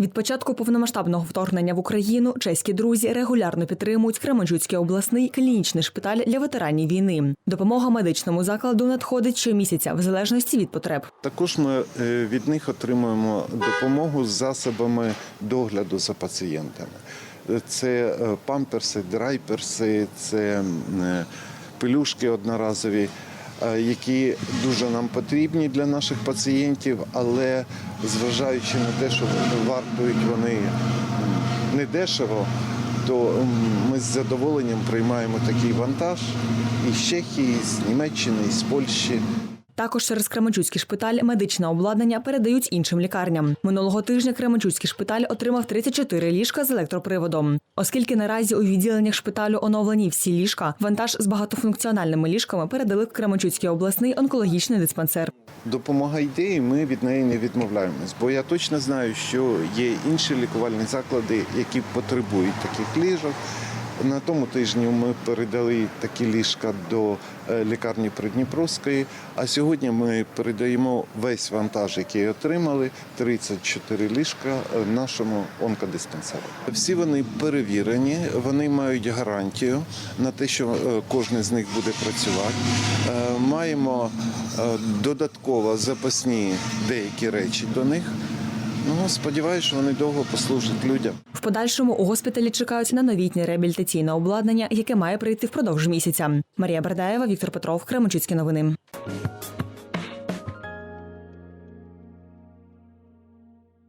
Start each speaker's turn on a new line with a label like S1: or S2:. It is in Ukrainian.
S1: Від початку повномасштабного вторгнення в Україну чеські друзі регулярно підтримують Кременчуцький обласний клінічний шпиталь для ветеранів війни. Допомога медичному закладу надходить щомісяця в залежності від потреб.
S2: Також ми е, від них отримуємо допомогу з засобами догляду за пацієнтами. Це е, памперси, драйперси, це е, пелюшки одноразові, які дуже нам потрібні для наших пацієнтів, але зважаючи на те, що вартують вони не недешево, то ми з задоволенням приймаємо такий вантаж із Чехії, з Німеччини, з Польщі.
S1: Також через Кременчуцький шпиталь медичне обладнання передають іншим лікарням. Минулого тижня Кременчуцький шпиталь отримав 34 ліжка з електроприводом. Оскільки наразі у відділеннях шпиталю оновлені всі ліжка, вантаж з багатофункціональними ліжками передали в Кременчуцький обласний онкологічний диспансер.
S2: Допомога йде, ми від неї не відмовляємось. Бо я точно знаю, що є інші лікувальні заклади, які потребують таких ліжок. На тому тижні ми передали такі ліжка до е, лікарні Придніпровської. А сьогодні ми передаємо весь вантаж, який отримали, 34 ліжка е, нашому онкодиспансеру. Всі вони перевірені, вони мають гарантію на те, що е, кожен з них буде працювати. Маємо додатково запасні деякі речі до них. Ну, сподіваюся, що вони довго послужать людям.
S1: В подальшому у госпіталі чекають на новітнє реабілітаційне обладнання, яке має прийти впродовж місяця. Марія Бердаєва, Віктор Петров, Кременчуцькі новини.